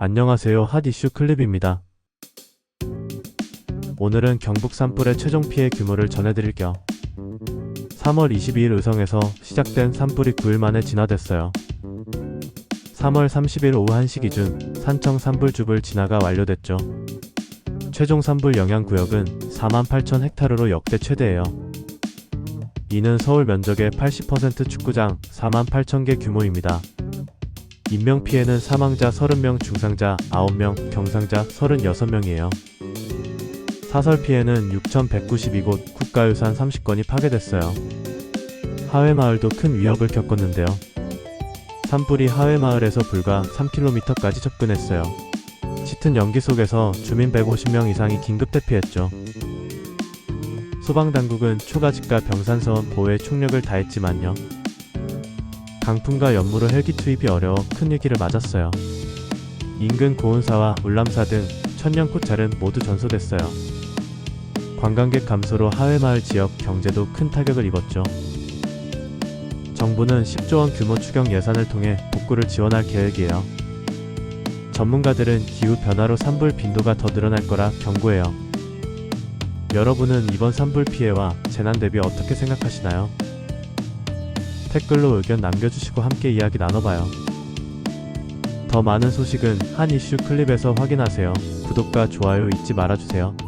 안녕하세요. 핫 이슈 클립입니다. 오늘은 경북 산불의 최종 피해 규모를 전해드릴 겸 3월 22일 의성에서 시작된 산불이 9일 만에 진화됐어요. 3월 30일 오후 1시 기준 산청 산불줍을 진화가 완료됐죠. 최종 산불 영향 구역은 4만 8천 헥타르로 역대 최대예요. 이는 서울 면적의 80% 축구장 4만 8천 개 규모입니다. 인명 피해는 사망자 30명, 중상자 9명, 경상자 36명이에요. 사설 피해는 6,192곳, 국가유산 30건이 파괴됐어요. 하회마을도 큰 위협을 겪었는데요. 산불이 하회마을에서 불과 3km까지 접근했어요. 짙은 연기 속에서 주민 150명 이상이 긴급 대피했죠. 소방당국은 초가집과 병산서원 보호에 총력을 다했지만요. 강풍과 연무로 헬기 투입이 어려워 큰 위기를 맞았어요. 인근 고운사와 울람사 등 천년꽃 잘은 모두 전소됐어요. 관광객 감소로 하회마을 지역 경제도 큰 타격을 입었죠. 정부는 10조 원 규모 추경 예산을 통해 복구를 지원할 계획이에요. 전문가들은 기후 변화로 산불 빈도가 더 늘어날 거라 경고해요. 여러분은 이번 산불 피해와 재난 대비 어떻게 생각하시나요? 댓글로 의견 남겨주시고 함께 이야기 나눠봐요. 더 많은 소식은 한 이슈 클립에서 확인하세요. 구독과 좋아요 잊지 말아주세요.